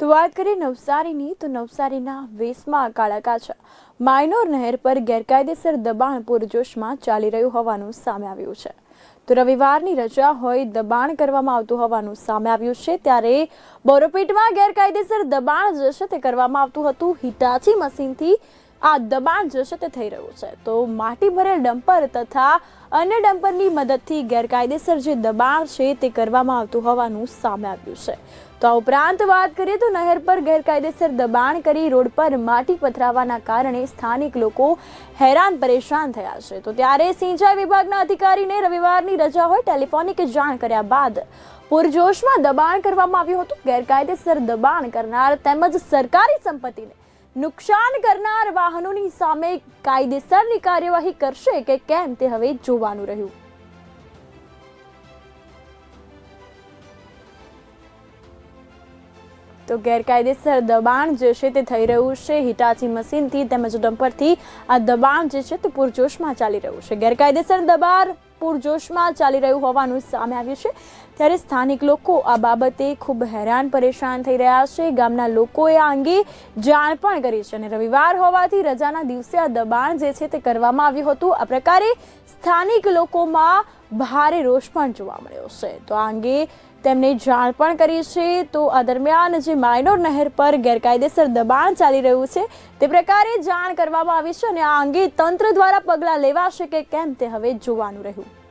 તો વાત કરીએ નવસારીની, તો નવસારીના વેસમાં કાળાકાછા માઇનોર નહેર પર ગેરકાયદેસર દબાણ પૂરજોશમાં ચાલી રહ્યું હોવાનું સામે આવ્યું છે. તો રવિવારની રજા હોય દબાણ કરવામાં આવતું હોવાનું સામે આવ્યું છે. ત્યારે બોરોપીટમાં ગેરકાયદેસર દબાણ જે છે તે કરવામાં આવતું હતું. હિટાચી મશીનથી આ દબાણ જોશે તે થઈ રહ્યું છે. તો માટી ભરેલ ડમ્પર તથા અન્ય ડમ્પરની મદદથી ગેરકાયદેસર જે દબાણ છે તે કરવામાં આવતું હોવાનું સામે આવ્યું છે. તો આ ઉપરાંત વાત કરીએ તો નહેર પર ગેરકાયદેસર દબાણ કરી રોડ પર માટી પથરાવાના કારણે સ્થાનિક લોકો હેરાન પરેશાન થયા છે. તો ત્યારે સિંચાઈ વિભાગના અધિકારીને રવિવારની રજા હોય ટેલિફોનિક જાણ કર્યા બાદ પૂરજોશમાં દબાણ કરવામાં આવ્યું હતું. ગેરકાયદેસર દબાણ કરનાર તેમજ સરકારી સંપત્તિને નુકસાન કરનાર વાહનોની સામે કાયદેસરની કાર્યવાહી કરશે કે કેમ તે હવે જોવાનું રહ્યું. તો ગેરકાયદેસર દબાણ જે છે તે થઈ રહ્યું છે. હિટાચી મશીનથી તેમજ ડમ્પરથી આ દબાણ જે છે તે પૂરજોશમાં ચાલી રહ્યું છે. ગેરકાયદેસર દબાણ પૂરજોશમાં ચાલી રહ્યું હોવાનું સામે આવ્યું છે. ત્યારે સ્થાનિક લોકો આ બાબતે ખૂબ હેરાન પરેશાન થઈ રહ્યા છે. ગામના લોકોએ આ અંગે જાણ પણ કરી છે અને રવિવાર હોવાથી રજાના દિવસે આ દબાણ જે છે તે કરવામાં આવ્યું હતું. આ પ્રકારે સ્થાનિક લોકોમાં ભારે રોષ પણ જોવા મળ્યો છે. તો આ અંગે તેમને જાણ પણ કરી છે. તો આ દરમિયાન જે માઇનોર નહેર પર ગેરકાયદેસર દબાણ ચાલી રહ્યું છે, તે પ્રકારે જાણ કરવામાં આવી છે અને આ અંગે તંત્ર દ્વારા પગલાં લેવાશે કે કેમ તે હવે જોવાનું રહ્યું.